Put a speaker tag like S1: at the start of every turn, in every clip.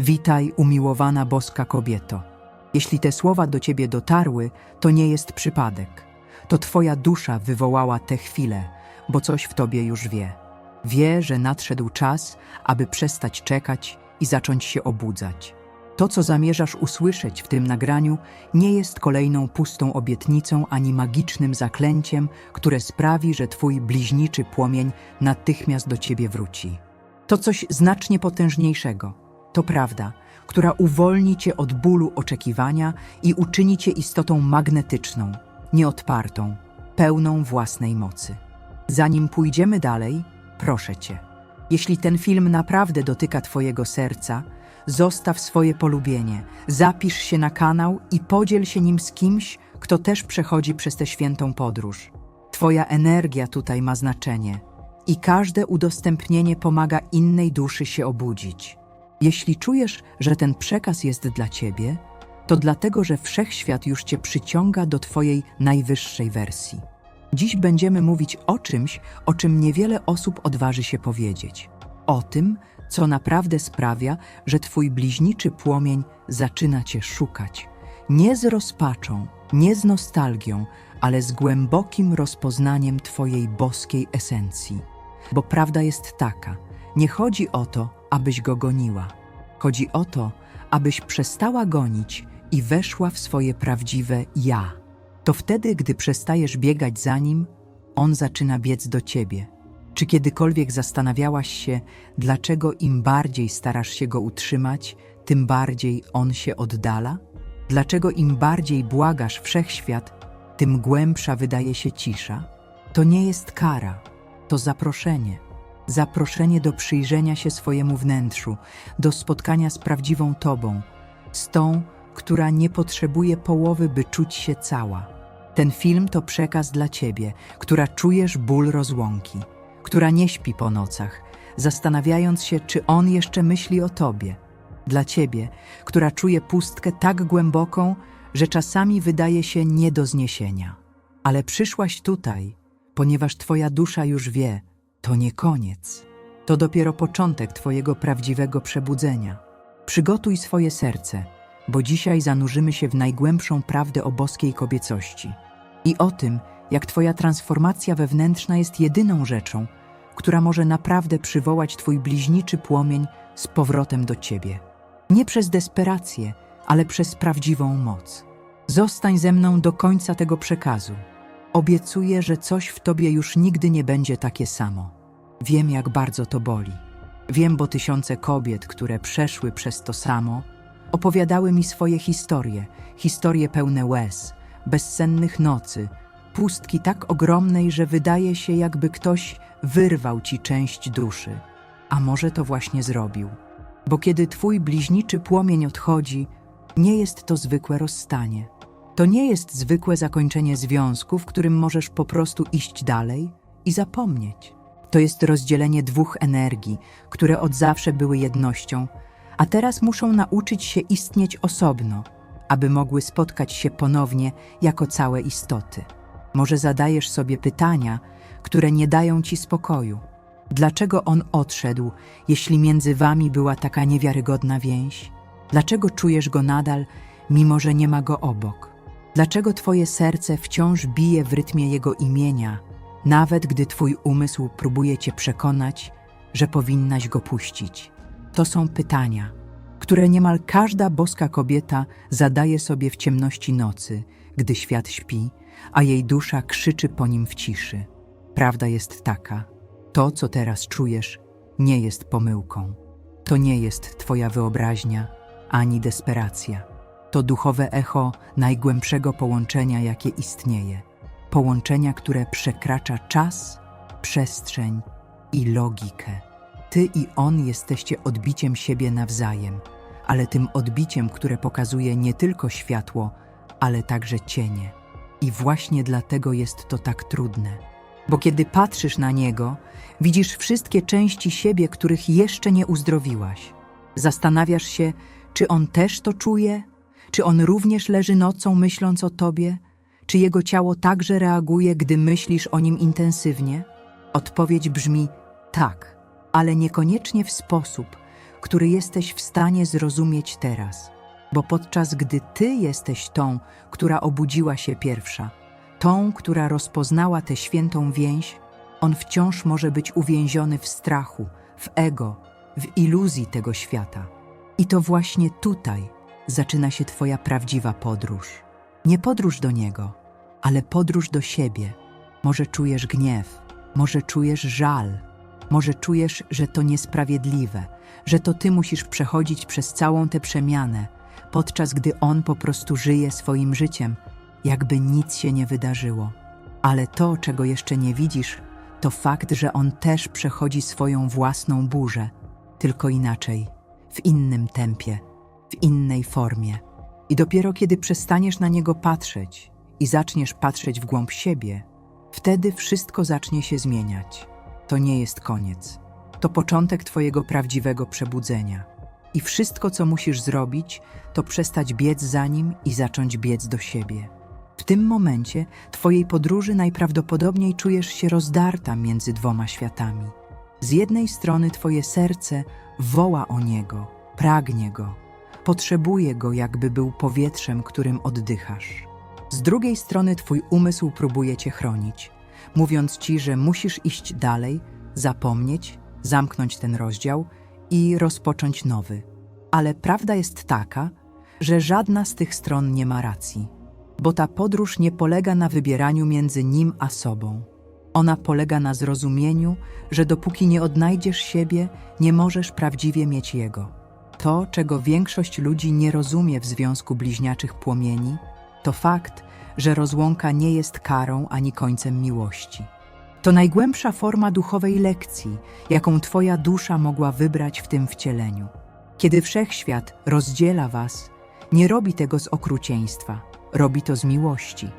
S1: Witaj, umiłowana boska kobieto. Jeśli te słowa do ciebie dotarły, to nie jest przypadek. To twoja dusza wywołała tę chwilę, bo coś w tobie już wie. Wie, że nadszedł czas, aby przestać czekać i zacząć się obudzać. To, co zamierzasz usłyszeć w tym nagraniu, nie jest kolejną pustą obietnicą ani magicznym zaklęciem, które sprawi, że twój bliźniczy płomień natychmiast do ciebie wróci. To coś znacznie potężniejszego. To prawda, która uwolni cię od bólu oczekiwania i uczyni cię istotą magnetyczną, nieodpartą, pełną własnej mocy. Zanim pójdziemy dalej, proszę cię, jeśli ten film naprawdę dotyka twojego serca, zostaw swoje polubienie, zapisz się na kanał i podziel się nim z kimś, kto też przechodzi przez tę świętą podróż. Twoja energia tutaj ma znaczenie i każde udostępnienie pomaga innej duszy się obudzić. Jeśli czujesz, że ten przekaz jest dla ciebie, to dlatego, że wszechświat już cię przyciąga do twojej najwyższej wersji. Dziś będziemy mówić o czymś, o czym niewiele osób odważy się powiedzieć. O tym, co naprawdę sprawia, że twój bliźniczy płomień zaczyna cię szukać. Nie z rozpaczą, nie z nostalgią, ale z głębokim rozpoznaniem twojej boskiej esencji. Bo prawda jest taka: nie chodzi o to, abyś go goniła. Chodzi o to, abyś przestała gonić i weszła w swoje prawdziwe ja. To wtedy, gdy przestajesz biegać za nim, on zaczyna biec do ciebie. Czy kiedykolwiek zastanawiałaś się, dlaczego im bardziej starasz się go utrzymać, tym bardziej on się oddala? Dlaczego im bardziej błagasz wszechświat, tym głębsza wydaje się cisza? To nie jest kara, to zaproszenie. Zaproszenie do przyjrzenia się swojemu wnętrzu, do spotkania z prawdziwą tobą, z tą, która nie potrzebuje połowy, by czuć się cała. Ten film to przekaz dla ciebie, która czujesz ból rozłąki, która nie śpi po nocach, zastanawiając się, czy on jeszcze myśli o tobie. Dla ciebie, która czuje pustkę tak głęboką, że czasami wydaje się nie do zniesienia. Ale przyszłaś tutaj, ponieważ twoja dusza już wie, to nie koniec. To dopiero początek twojego prawdziwego przebudzenia. Przygotuj swoje serce, bo dzisiaj zanurzymy się w najgłębszą prawdę o boskiej kobiecości i o tym, jak twoja transformacja wewnętrzna jest jedyną rzeczą, która może naprawdę przywołać twój bliźniczy płomień z powrotem do ciebie. Nie przez desperację, ale przez prawdziwą moc. Zostań ze mną do końca tego przekazu. Obiecuję, że coś w tobie już nigdy nie będzie takie samo. Wiem, jak bardzo to boli. Wiem, bo tysiące kobiet, które przeszły przez to samo, opowiadały mi swoje historie, historie pełne łez, bezsennych nocy, pustki tak ogromnej, że wydaje się, jakby ktoś wyrwał ci część duszy. A może to właśnie zrobił. Bo kiedy twój bliźniczy płomień odchodzi, nie jest to zwykłe rozstanie. To nie jest zwykłe zakończenie związku, w którym możesz po prostu iść dalej i zapomnieć. To jest rozdzielenie dwóch energii, które od zawsze były jednością, a teraz muszą nauczyć się istnieć osobno, aby mogły spotkać się ponownie jako całe istoty. Może zadajesz sobie pytania, które nie dają ci spokoju. Dlaczego on odszedł, jeśli między wami była taka niewiarygodna więź? Dlaczego czujesz go nadal, mimo że nie ma go obok? Dlaczego twoje serce wciąż bije w rytmie jego imienia, nawet gdy twój umysł próbuje cię przekonać, że powinnaś go puścić? To są pytania, które niemal każda boska kobieta zadaje sobie w ciemności nocy, gdy świat śpi, a jej dusza krzyczy po nim w ciszy. Prawda jest taka: to, co teraz czujesz, nie jest pomyłką. To nie jest twoja wyobraźnia ani desperacja. To duchowe echo najgłębszego połączenia, jakie istnieje. Połączenia, które przekracza czas, przestrzeń i logikę. Ty i on jesteście odbiciem siebie nawzajem, ale tym odbiciem, które pokazuje nie tylko światło, ale także cienie. I właśnie dlatego jest to tak trudne. Bo kiedy patrzysz na niego, widzisz wszystkie części siebie, których jeszcze nie uzdrowiłaś. Zastanawiasz się, czy on też to czuje? Czy on również leży nocą, myśląc o tobie? Czy jego ciało także reaguje, gdy myślisz o nim intensywnie? Odpowiedź brzmi tak, ale niekoniecznie w sposób, który jesteś w stanie zrozumieć teraz. Bo podczas gdy Ty jesteś tą, która obudziła się pierwsza, tą, która rozpoznała tę świętą więź, on wciąż może być uwięziony w strachu, w ego, w iluzji tego świata. I to właśnie tutaj zaczyna się Twoja prawdziwa podróż. Nie podróż do Niego, ale podróż do siebie. Może czujesz gniew, może czujesz żal, może czujesz, że to niesprawiedliwe, że to Ty musisz przechodzić przez całą tę przemianę, podczas gdy On po prostu żyje swoim życiem, jakby nic się nie wydarzyło. Ale to, czego jeszcze nie widzisz, to fakt, że On też przechodzi swoją własną burzę, tylko inaczej, w innym tempie, w innej formie. I dopiero kiedy przestaniesz na Niego patrzeć i zaczniesz patrzeć w głąb siebie, wtedy wszystko zacznie się zmieniać. To nie jest koniec. To początek Twojego prawdziwego przebudzenia. I wszystko, co musisz zrobić, to przestać biec za nim i zacząć biec do siebie. W tym momencie Twojej podróży najprawdopodobniej czujesz się rozdarta między dwoma światami. Z jednej strony Twoje serce woła o Niego, pragnie Go, potrzebuje Go, jakby był powietrzem, którym oddychasz. Z drugiej strony Twój umysł próbuje Cię chronić, mówiąc Ci, że musisz iść dalej, zapomnieć, zamknąć ten rozdział i rozpocząć nowy. Ale prawda jest taka, że żadna z tych stron nie ma racji, bo ta podróż nie polega na wybieraniu między nim a sobą. Ona polega na zrozumieniu, że dopóki nie odnajdziesz siebie, nie możesz prawdziwie mieć jego. To, czego większość ludzi nie rozumie w związku bliźniaczych płomieni, to fakt, że rozłąka nie jest karą ani końcem miłości. To najgłębsza forma duchowej lekcji, jaką Twoja dusza mogła wybrać w tym wcieleniu. Kiedy wszechświat rozdziela Was, nie robi tego z okrucieństwa, robi to z miłości,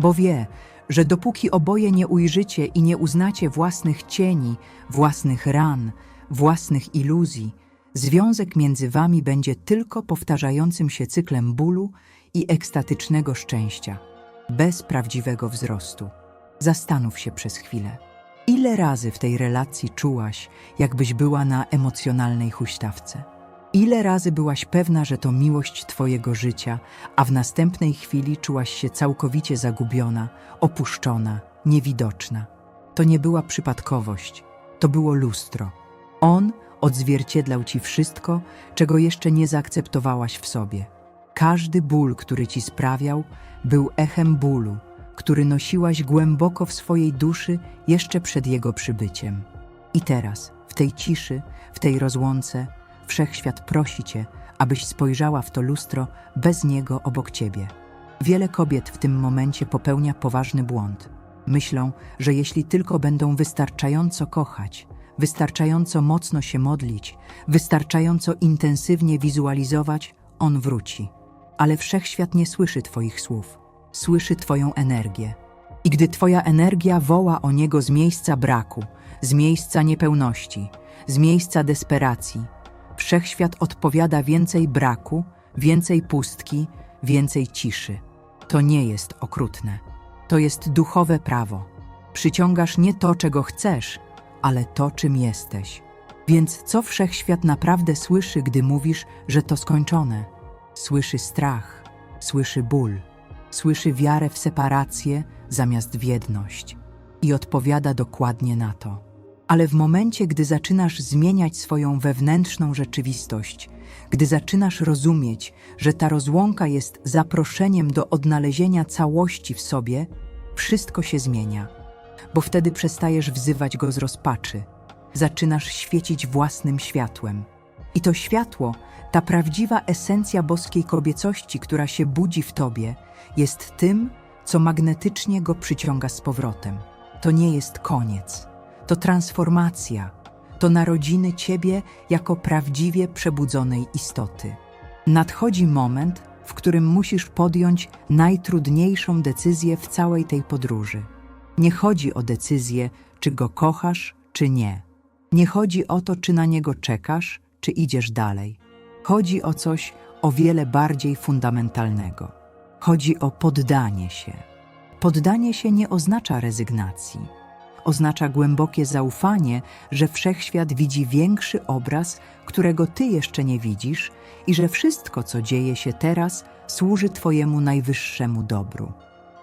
S1: bo wie, że dopóki oboje nie ujrzycie i nie uznacie własnych cieni, własnych ran, własnych iluzji, związek między Wami będzie tylko powtarzającym się cyklem bólu i ekstatycznego szczęścia, bez prawdziwego wzrostu. Zastanów się przez chwilę. Ile razy w tej relacji czułaś, jakbyś była na emocjonalnej huśtawce? Ile razy byłaś pewna, że to miłość Twojego życia, a w następnej chwili czułaś się całkowicie zagubiona, opuszczona, niewidoczna? To nie była przypadkowość, to było lustro. On odzwierciedlał Ci wszystko, czego jeszcze nie zaakceptowałaś w sobie. Każdy ból, który Ci sprawiał, był echem bólu, który nosiłaś głęboko w swojej duszy jeszcze przed jego przybyciem. I teraz, w tej ciszy, w tej rozłące, wszechświat prosi cię, abyś spojrzała w to lustro bez niego obok ciebie. Wiele kobiet w tym momencie popełnia poważny błąd. Myślą, że jeśli tylko będą wystarczająco kochać, wystarczająco mocno się modlić, wystarczająco intensywnie wizualizować, on wróci. Ale wszechświat nie słyszy Twoich słów słyszy Twoją energię. I gdy Twoja energia woła o Niego z miejsca braku, z miejsca niepełności, z miejsca desperacji, wszechświat odpowiada więcej braku, więcej pustki, więcej ciszy. To nie jest okrutne. To jest duchowe prawo. Przyciągasz nie to, czego chcesz, ale to, czym jesteś. Więc co wszechświat naprawdę słyszy, gdy mówisz, że to skończone? Słyszy strach, słyszy ból słyszy wiarę w separację zamiast w jedność i odpowiada dokładnie na to. Ale w momencie, gdy zaczynasz zmieniać swoją wewnętrzną rzeczywistość, gdy zaczynasz rozumieć, że ta rozłąka jest zaproszeniem do odnalezienia całości w sobie, wszystko się zmienia, bo wtedy przestajesz wzywać go z rozpaczy, zaczynasz świecić własnym światłem. I to światło, ta prawdziwa esencja boskiej kobiecości, która się budzi w tobie, jest tym, co magnetycznie go przyciąga z powrotem. To nie jest koniec, to transformacja, to narodziny ciebie jako prawdziwie przebudzonej istoty. Nadchodzi moment, w którym musisz podjąć najtrudniejszą decyzję w całej tej podróży. Nie chodzi o decyzję, czy go kochasz, czy nie. Nie chodzi o to, czy na niego czekasz, czy idziesz dalej. Chodzi o coś o wiele bardziej fundamentalnego. Chodzi o poddanie się. Poddanie się nie oznacza rezygnacji. oznacza głębokie zaufanie, że wszechświat widzi większy obraz, którego ty jeszcze nie widzisz i że wszystko, co dzieje się teraz, służy twojemu najwyższemu dobru.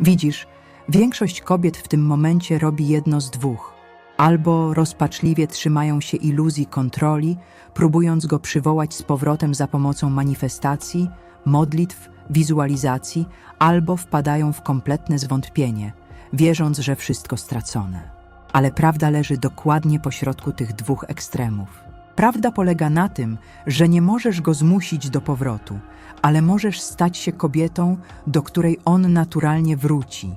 S1: Widzisz, większość kobiet w tym momencie robi jedno z dwóch. Albo rozpaczliwie trzymają się iluzji kontroli, próbując go przywołać z powrotem za pomocą manifestacji, modlitw, wizualizacji, albo wpadają w kompletne zwątpienie, wierząc, że wszystko stracone. Ale prawda leży dokładnie pośrodku tych dwóch ekstremów. Prawda polega na tym, że nie możesz go zmusić do powrotu, ale możesz stać się kobietą, do której on naturalnie wróci.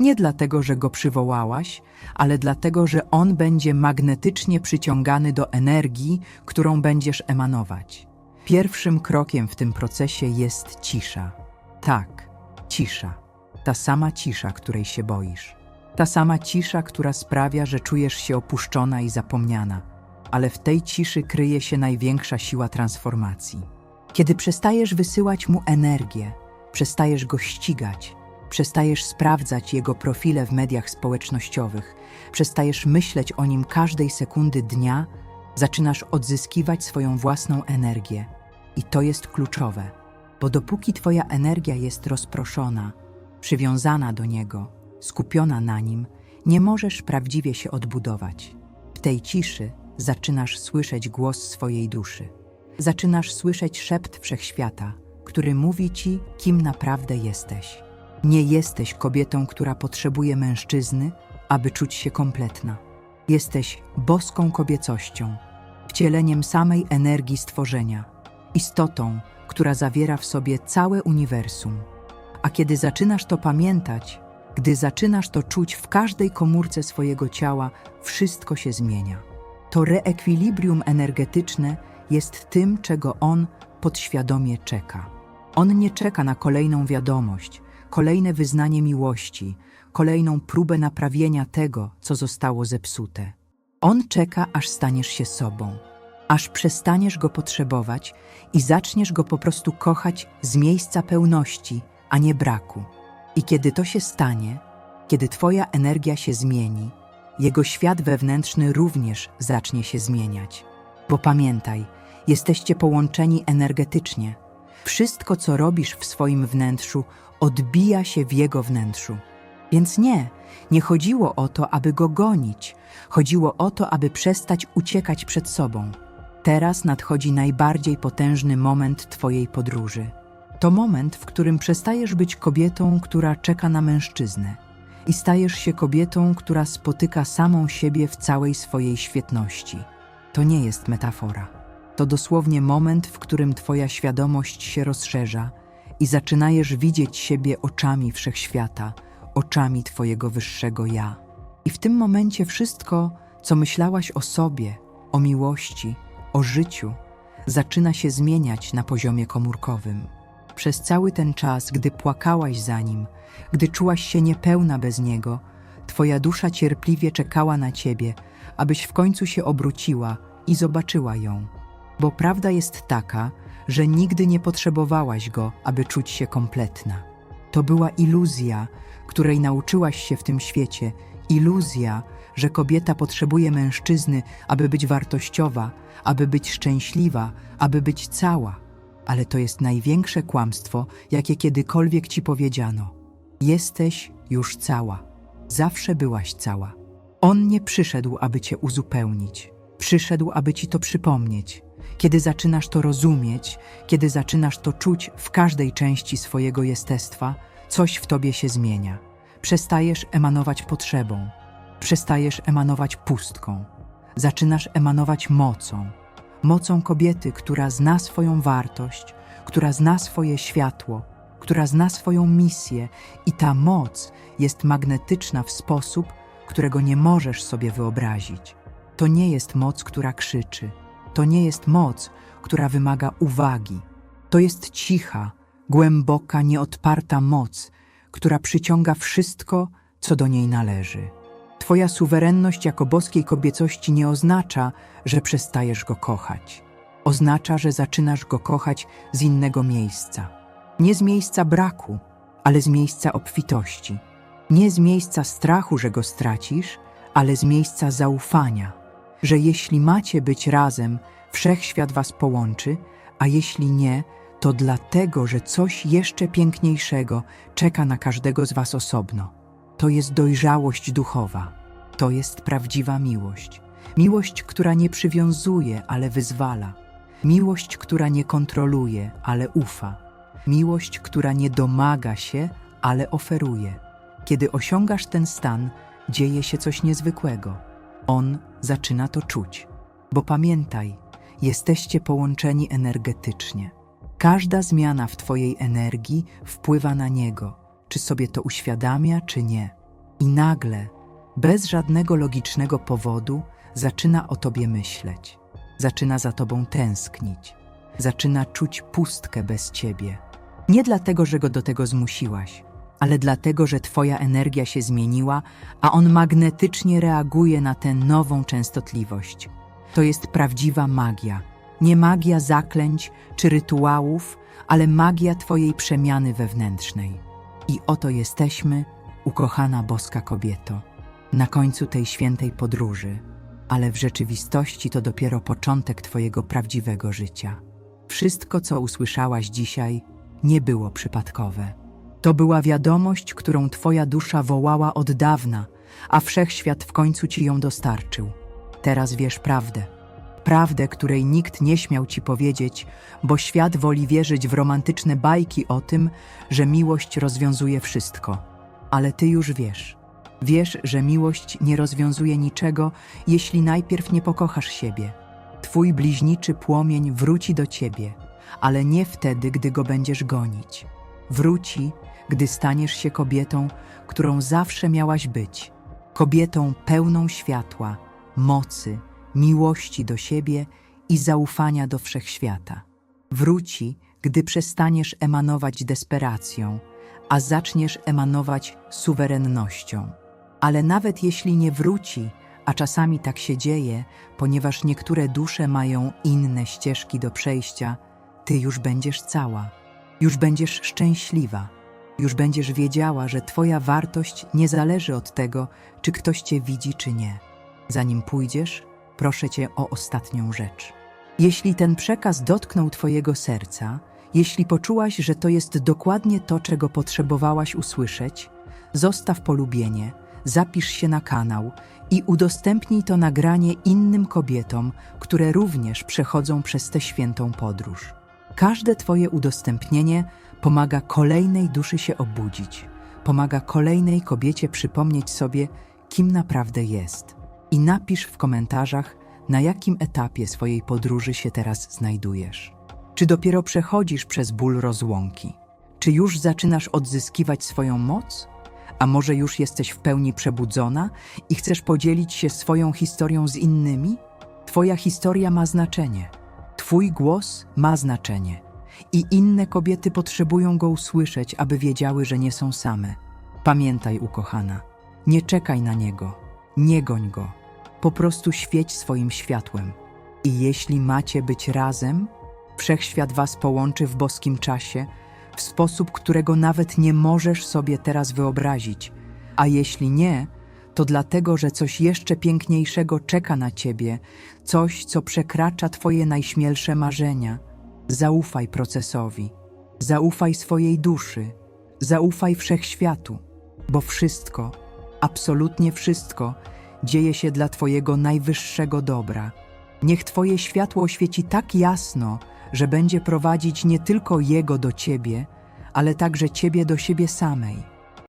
S1: Nie dlatego, że go przywołałaś, ale dlatego, że on będzie magnetycznie przyciągany do energii, którą będziesz emanować. Pierwszym krokiem w tym procesie jest cisza. Tak, cisza. Ta sama cisza, której się boisz. Ta sama cisza, która sprawia, że czujesz się opuszczona i zapomniana. Ale w tej ciszy kryje się największa siła transformacji. Kiedy przestajesz wysyłać mu energię, przestajesz go ścigać, przestajesz sprawdzać jego profile w mediach społecznościowych, przestajesz myśleć o nim każdej sekundy dnia, zaczynasz odzyskiwać swoją własną energię. I to jest kluczowe, bo dopóki Twoja energia jest rozproszona, przywiązana do niego, skupiona na nim, nie możesz prawdziwie się odbudować. W tej ciszy zaczynasz słyszeć głos swojej duszy. Zaczynasz słyszeć szept wszechświata, który mówi ci, kim naprawdę jesteś. Nie jesteś kobietą, która potrzebuje mężczyzny, aby czuć się kompletna. Jesteś boską kobiecością, wcieleniem samej energii stworzenia, istotą, która zawiera w sobie całe uniwersum. A kiedy zaczynasz to pamiętać, gdy zaczynasz to czuć w każdej komórce swojego ciała, wszystko się zmienia. To reekwilibrium energetyczne jest tym, czego on podświadomie czeka. On nie czeka na kolejną wiadomość, kolejne wyznanie miłości, kolejną próbę naprawienia tego, co zostało zepsute. On czeka, aż staniesz się sobą, aż przestaniesz go potrzebować i zaczniesz go po prostu kochać z miejsca pełności, a nie braku. I kiedy to się stanie, kiedy Twoja energia się zmieni, jego świat wewnętrzny również zacznie się zmieniać. Bo pamiętaj, jesteście połączeni energetycznie. Wszystko, co robisz w swoim wnętrzu, odbija się w jego wnętrzu. Więc nie, nie chodziło o to, aby go gonić. Chodziło o to, aby przestać uciekać przed sobą. Teraz nadchodzi najbardziej potężny moment Twojej podróży. To moment, w którym przestajesz być kobietą, która czeka na mężczyznę i stajesz się kobietą, która spotyka samą siebie w całej swojej świetności. To nie jest metafora. To dosłownie moment, w którym Twoja świadomość się rozszerza i zaczynajesz widzieć siebie oczami wszechświata, oczami Twojego wyższego ja. I w tym momencie wszystko, co myślałaś o sobie, o miłości, o życiu, zaczyna się zmieniać na poziomie komórkowym. Przez cały ten czas, gdy płakałaś za nim, gdy czułaś się niepełna bez niego, Twoja dusza cierpliwie czekała na Ciebie, abyś w końcu się obróciła i zobaczyła ją. Bo prawda jest taka, że nigdy nie potrzebowałaś go, aby czuć się kompletna. To była iluzja, której nauczyłaś się w tym świecie, iluzja, że kobieta potrzebuje mężczyzny, aby być wartościowa, aby być szczęśliwa, aby być cała. Ale to jest największe kłamstwo, jakie kiedykolwiek ci powiedziano. Jesteś już cała. Zawsze byłaś cała. On nie przyszedł, aby cię uzupełnić. Przyszedł, aby ci to przypomnieć. Kiedy zaczynasz to rozumieć, kiedy zaczynasz to czuć w każdej części swojego jestestwa, coś w tobie się zmienia. Przestajesz emanować potrzebą, przestajesz emanować pustką, zaczynasz emanować mocą. Mocą kobiety, która zna swoją wartość, która zna swoje światło, która zna swoją misję i ta moc jest magnetyczna w sposób, którego nie możesz sobie wyobrazić. To nie jest moc, która krzyczy. To nie jest moc, która wymaga uwagi. To jest cicha, głęboka, nieodparta moc, która przyciąga wszystko, co do niej należy. Twoja suwerenność jako boskiej kobiecości nie oznacza, że przestajesz go kochać. Oznacza, że zaczynasz go kochać z innego miejsca. Nie z miejsca braku, ale z miejsca obfitości. Nie z miejsca strachu, że go stracisz, ale z miejsca zaufania, że jeśli macie być razem, wszechświat was połączy, a jeśli nie, to dlatego, że coś jeszcze piękniejszego czeka na każdego z was osobno. To jest dojrzałość duchowa. To jest prawdziwa miłość. Miłość, która nie przywiązuje, ale wyzwala. Miłość, która nie kontroluje, ale ufa. Miłość, która nie domaga się, ale oferuje. Kiedy osiągasz ten stan, dzieje się coś niezwykłego. On zaczyna to czuć. Bo pamiętaj, jesteście połączeni energetycznie. Każda zmiana w Twojej energii wpływa na niego, czy sobie to uświadamia, czy nie. I nagle, bez żadnego logicznego powodu, zaczyna o Tobie myśleć, zaczyna za Tobą tęsknić, zaczyna czuć pustkę bez Ciebie. Nie dlatego, że go do tego zmusiłaś, ale dlatego, że Twoja energia się zmieniła, a on magnetycznie reaguje na tę nową częstotliwość. To jest prawdziwa magia. Nie magia zaklęć czy rytuałów, ale magia Twojej przemiany wewnętrznej. I oto jesteśmy, ukochana boska kobieto, na końcu tej świętej podróży, ale w rzeczywistości to dopiero początek Twojego prawdziwego życia. Wszystko, co usłyszałaś dzisiaj, nie było przypadkowe. To była wiadomość, którą Twoja dusza wołała od dawna, a wszechświat w końcu Ci ją dostarczył. Teraz wiesz prawdę. Prawdę, której nikt nie śmiał Ci powiedzieć, bo świat woli wierzyć w romantyczne bajki o tym, że miłość rozwiązuje wszystko. Ale Ty już wiesz. Wiesz, że miłość nie rozwiązuje niczego, jeśli najpierw nie pokochasz siebie. Twój bliźniczy płomień wróci do Ciebie, ale nie wtedy, gdy go będziesz gonić. Wróci, gdy staniesz się kobietą, którą zawsze miałaś być. Kobietą pełną światła, mocy, miłości do siebie i zaufania do wszechświata. Wróci, gdy przestaniesz emanować desperacją, a zaczniesz emanować suwerennością. Ale nawet jeśli nie wróci, a czasami tak się dzieje, ponieważ niektóre dusze mają inne ścieżki do przejścia, ty już będziesz cała, już będziesz szczęśliwa, już będziesz wiedziała, że Twoja wartość nie zależy od tego, czy ktoś Cię widzi, czy nie. Zanim pójdziesz, proszę Cię o ostatnią rzecz. Jeśli ten przekaz dotknął Twojego serca, jeśli poczułaś, że to jest dokładnie to, czego potrzebowałaś usłyszeć, zostaw polubienie, zapisz się na kanał i udostępnij to nagranie innym kobietom, które również przechodzą przez tę świętą podróż. Każde Twoje udostępnienie pomaga kolejnej duszy się obudzić, pomaga kolejnej kobiecie przypomnieć sobie, kim naprawdę jest. I napisz w komentarzach, na jakim etapie swojej podróży się teraz znajdujesz. Czy dopiero przechodzisz przez ból rozłąki? Czy już zaczynasz odzyskiwać swoją moc? A może już jesteś w pełni przebudzona i chcesz podzielić się swoją historią z innymi? Twoja historia ma znaczenie. Twój głos ma znaczenie. I inne kobiety potrzebują go usłyszeć, aby wiedziały, że nie są same. Pamiętaj, ukochana, nie czekaj na niego, nie goń go. Po prostu świeć swoim światłem. I jeśli macie być razem, wszechświat was połączy w boskim czasie, w sposób, którego nawet nie możesz sobie teraz wyobrazić. A jeśli nie, to dlatego, że coś jeszcze piękniejszego czeka na ciebie, coś, co przekracza twoje najśmielsze marzenia. Zaufaj procesowi, zaufaj swojej duszy, zaufaj wszechświatu, bo wszystko, absolutnie wszystko, dzieje się dla twojego najwyższego dobra. Niech twoje światło świeci tak jasno, że będzie prowadzić nie tylko Jego do ciebie, ale także ciebie do siebie samej.